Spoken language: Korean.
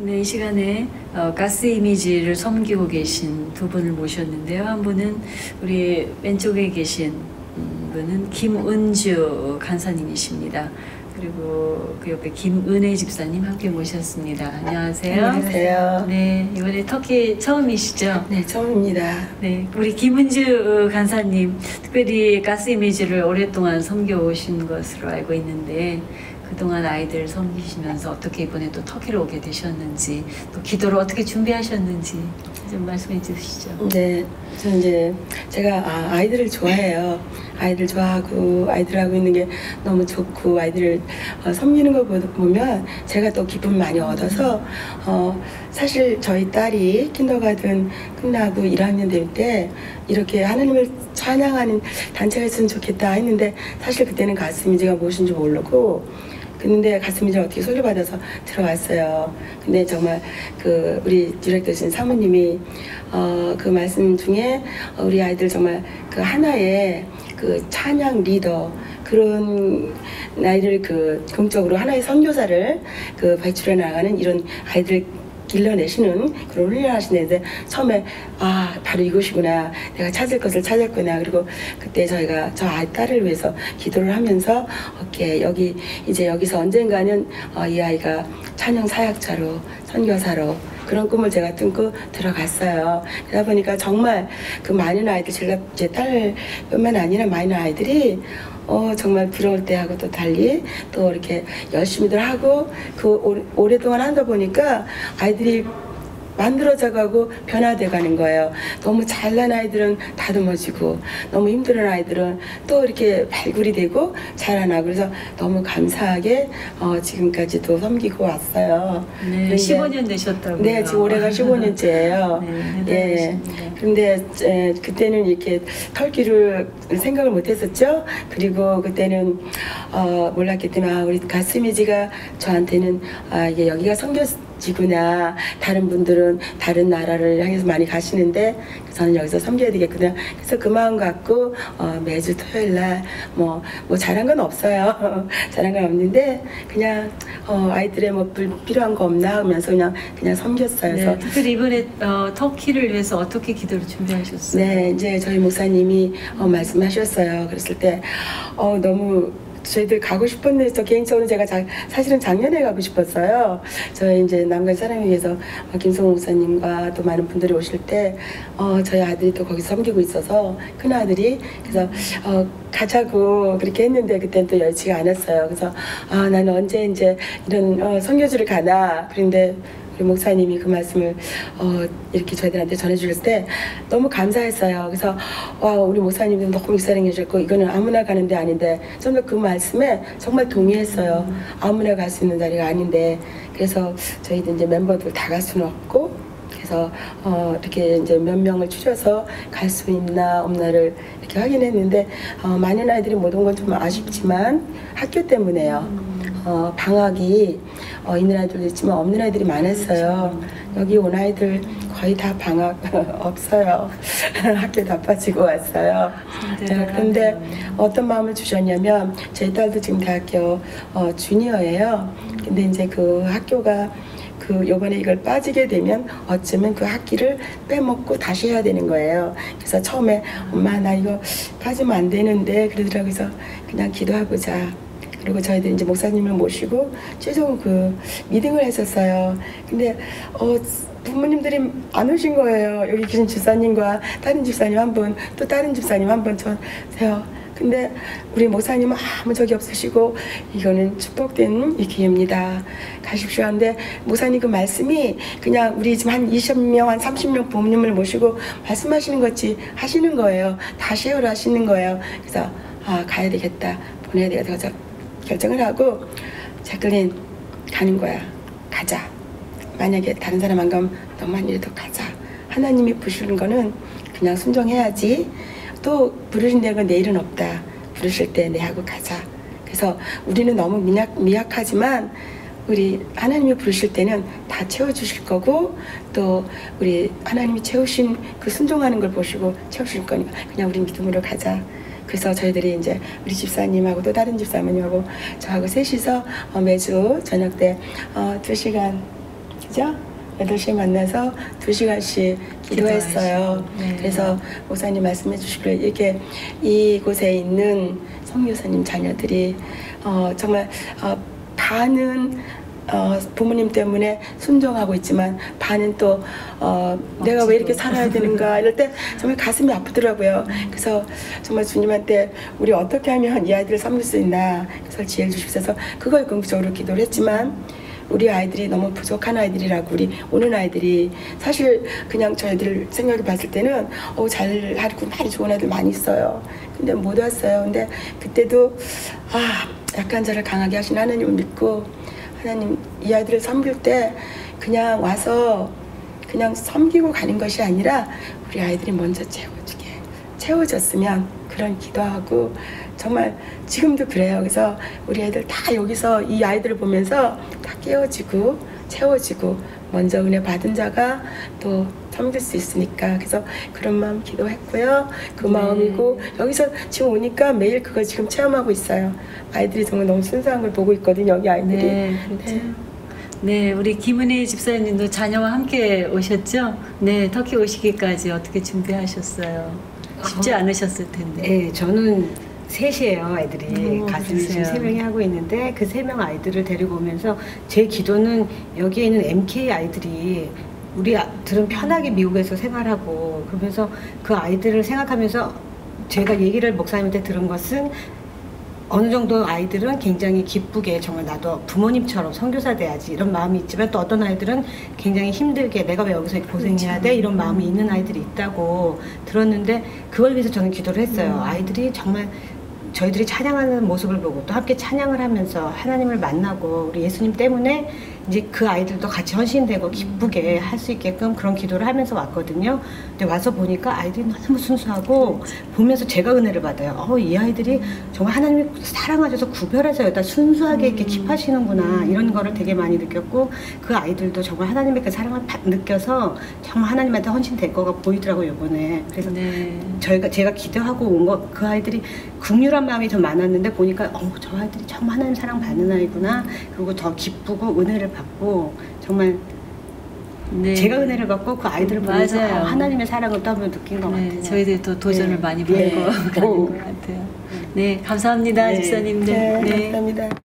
네, 이 시간에 어, 가스 이미지를 섬기고 계신 두 분을 모셨는데요. 한 분은 우리 왼쪽에 계신 음, 분은 김은주 간사님이십니다. 그리고 그 옆에 김은혜 집사님 함께 모셨습니다. 안녕하세요. 안녕하세요. 네, 이번에 터키 처음이시죠? 네, 처음입니다. 네, 우리 김은주 간사님 특별히 가스 이미지를 오랫동안 섬겨오신 것으로 알고 있는데 그동안 아이들 섬기시면서 어떻게 이번에 또 터키로 오게 되셨는지 또 기도를 어떻게 준비하셨는지 좀 말씀해 주시죠. 네, 저는 이제 제가 아, 아이들을 좋아해요. 아이들 좋아하고 아이들하고 있는 게 너무 좋고 아이들을 어, 섬기는 거 보- 보면 제가 또 기쁨 많이 얻어서 어, 사실 저희 딸이 킨더가든 끝나고 1학년 될 때 이렇게 하나님을 찬양하는 단체가 있으면 좋겠다 했는데 사실 그때는 가슴이 제가 무엇인지 모르고 근데 가슴이 좀 어떻게 소개받아서 들어왔어요. 근데 정말 그 우리 디렉터신 사모님이 어, 그 말씀 중에 어, 우리 아이들 정말 그 하나의 그 찬양 리더 그런 아이를 그 공적으로 하나의 선교사를 그 배출해 나가는 이런 아이들 길러내시는 그런 훈련을 하시는데 처음에 아 바로 이곳이구나 내가 찾을 것을 찾았구나 그리고 그때 저희가 저 아이 딸을 위해서 기도를 하면서 오케이 여기 이제 여기서 언젠가는 어, 이 아이가 찬양 사역자로 선교사로 그런 꿈을 제가 뚫고 들어갔어요. 그러다 보니까 정말 그 많은 아이들 제가 제 딸뿐만 아니라 많은 아이들이 어 정말 부러울 때하고 또 달리 또 이렇게 열심히들 하고 그 오- 오랫동안 하다 보니까 아이들이 만들어져 가고 변화돼 가는 거예요. 너무 잘난 아이들은 다듬어지고 너무 힘든 아이들은 또 이렇게 발굴이 되고 자라나고 그래서 너무 감사하게 어, 지금까지도 섬기고 왔어요. 네, 그런데- 15년 되셨다고요. 네, 지금 올해가 15년째예요. 네, 예. 근데 에, 그때는 이렇게 털기를 생각을 못 했었죠. 그리고 그때는 어, 몰랐기 때문에 아, 우리 가스미지가 저한테는 아, 이게 여기가 성교 지구나. 다른 분들은 다른 나라를 향해서 많이 가시는데 저는 여기서 섬겨야 되겠구나. 그래서 그 마음 갖고 어, 매주 토요일 날뭐 뭐 잘한 건 없어요. 잘한 건 없는데 그냥 어, 아이들의 뭐 불- 필요한 거 없나 하면서 그냥 그냥 섬겼어요. 그래서 네, 특별히 이번에 어, 터키를 위해서 어떻게 기도를 준비하셨어요? 네, 이제 저희 목사님이 어, 말씀하셨어요. 그랬을 때 어, 너무 저희들 가고 싶었는데 저 개인적으로 제가 자- 사실은 작년에 가고 싶었어요. 저희 이제 남간 사람에 위해서 어, 김성호 목사님과 또 많은 분들이 오실 때 어, 저희 아들이 또 거기 섬기고 있어서 큰 아들이 그래서 어, 가자고 그렇게 했는데 그때는 또 여의치가 않았어요. 그래서 아 나는 언제 이제 이런 어, 선교지를 가나 그런데 목사님이 그 말씀을 어, 이렇게 저희들한테 전해주셨을 때 너무 감사했어요. 그래서 와 우리 목사님도 너무 사랑해 주셨고 이거는 아무나 가는 데 아닌데 정말 그 말씀에 정말 동의했어요. 아무나 갈 수 있는 자리가 아닌데 그래서 저희도 이제 멤버들 다 갈 수는 없고 그래서 어, 이렇게 이제 몇 명을 추려서 갈 수 있나 없나를 이렇게 확인했는데 어, 많은 아이들이 못 온 건 좀 아쉽지만 학교 때문에요. 어, 방학이 어, 있는 아이들도 있지만 없는 아이들이 많았어요. 여기 온 아이들 거의 다 방학 없어요. 학교 다 빠지고 왔어요. 네, 그런데 어떤 마음을 주셨냐면 제 딸도 지금 대학교 어, 주니어예요. 근데 이제 그 학교가 그 요번에 이걸 빠지게 되면 어쩌면 그 학기를 빼먹고 다시 해야 되는 거예요. 그래서 처음에 엄마 나 이거 빠지면 안 되는데 그러더라고요. 그래서 그냥 기도해보자. 그리고 저희들 이제 목사님을 모시고 최종 그 미팅을 했었어요. 근데 어 부모님들이 안 오신 거예요. 여기 계신 집사님과 다른 집사님 한 분, 또 다른 집사님 한 분 저세요. 근데 우리 목사님은 아무 적이 없으시고 이거는 축복된 이 기회입니다. 가십시오 하는데 목사님 그 말씀이 그냥 우리 지금 한 20명, 한 30명 부모님을 모시고 말씀하시는 것이 하시는 거예요. 다 쉐어를 하시는 거예요. 그래서 아 가야 되겠다. 보내야 되겠다. 그래서 결정을 하고 자클린 가는 거야. 가자. 만약에 다른 사람 안 가면 너만 이래도 가자. 하나님이 부르는 거는 그냥 순종해야지. 또 부르신다는 건 내일은 없다. 부르실 때 내하고 가자. 그래서 우리는 너무 미약, 미약하지만 우리 하나님이 부르실 때는 다 채워주실 거고 또 우리 하나님이 채우신 그 순종하는 걸 보시고 채우실 거니까 그냥 우리 믿음으로 가자. 그래서 저희들이 이제 우리 집사님하고 또 다른 집사님하고 저하고 셋이서 어, 매주 저녁 때 어, 두 시간 그죠? 8시에 만나서 2시간씩 기도했어요. 네. 그래서 목사님 말씀해 주시기를 이렇게 이곳에 있는 성교사님 자녀들이 어, 정말 어, 반은 어, 부모님 때문에 순종하고 있지만 반은 또 어, 내가 왜 이렇게 살아야 되는가 이럴 때 정말 가슴이 아프더라고요. 그래서 정말 주님한테 우리 어떻게 하면 이 아이들을 섬길 수 있나 그래서 지혜를 주시옵소서 그걸 궁극적으로 기도를 했지만 우리 아이들이 너무 부족한 아이들이라고 우리 오는 아이들이 사실 그냥 저희들 생각해 봤을 때는 어, 잘 하고 많이 좋은 애들 많이 있어요. 근데 못 왔어요. 근데 그때도 아 약한 자를 강하게 하신 하나님을 믿고 하나님 이 아이들을 섬길 때 그냥 와서 그냥 섬기고 가는 것이 아니라 우리 아이들이 먼저 채워주게 채워졌으면 그런 기도하고 정말 지금도 그래요. 그래서 우리 아이들 다 여기서 이 아이들을 보면서 다 깨워지고 채워지고 먼저 은혜 받은 자가 또 섬길 수 있으니까 그래서 그런 마음 기도했고요. 그 네. 마음이고 여기서 지금 오니까 매일 그걸 지금 체험하고 있어요. 아이들이 정말 너무 순수한 걸 보고 있거든요. 여기 아이들이. 네, 그렇죠. 네, 우리 김은혜 집사님도 자녀와 함께 오셨죠? 네, 터키 오시기까지 어떻게 준비하셨어요? 쉽지 아, 않으셨을 텐데. 네, 저는 셋이에요, 아이들이. 음, 가슴이 지금. 세 명이 하고 있는데 그 세 명 아이들을 데리고 오면서 제 기도는 여기에 있는 MK 아이들이 우리 아들은 편하게 미국에서 생활하고 그러면서 그 아이들을 생각하면서 제가 얘기를 목사님한테 들은 것은 어느 정도 아이들은 굉장히 기쁘게 정말 나도 부모님처럼 선교사 돼야지 이런 마음이 있지만 또 어떤 아이들은 굉장히 힘들게 내가 왜 여기서 고생해야 그렇죠. 돼 이런 마음이 있는 아이들이 있다고 들었는데 그걸 위해서 저는 기도를 했어요. 음. 아이들이 정말 저희들이 찬양하는 모습을 보고 또 함께 찬양을 하면서 하나님을 만나고 우리 예수님 때문에 이제 그 아이들도 같이 헌신되고 기쁘게 할 수 있게끔 그런 기도를 하면서 왔거든요. 근데 와서 보니까 아이들이 너무 순수하고 보면서 제가 은혜를 받아요. 어, 이 아이들이 정말 하나님이 사랑하셔서 구별해서 여기다 순수하게 이렇게 킵하시는구나 이런 거를 되게 많이 느꼈고 그 아이들도 정말 하나님의 그 사랑을 팍 느껴서 정말 하나님한테 헌신될 거가 보이더라고요 이번에. 그래서 네. 저희가 제가 기도하고 온 거 그 아이들이 극률한 마음이 더 많았는데 보니까 어 저 아이들이 정말 하나님 사랑 받는 아이구나 그리고 더 기쁘고 은혜를 받고 정말 네. 제가 은혜를 받고 그 아이들을 보면서 맞아요. 어, 하나님의 사랑을 또 한번 느낀 것 네, 같아요. 저희들도 도전을 네. 많이 네. 받고 가는 것 같아요. 네, 감사합니다, 네. 집사님들. 네, 감사합니다.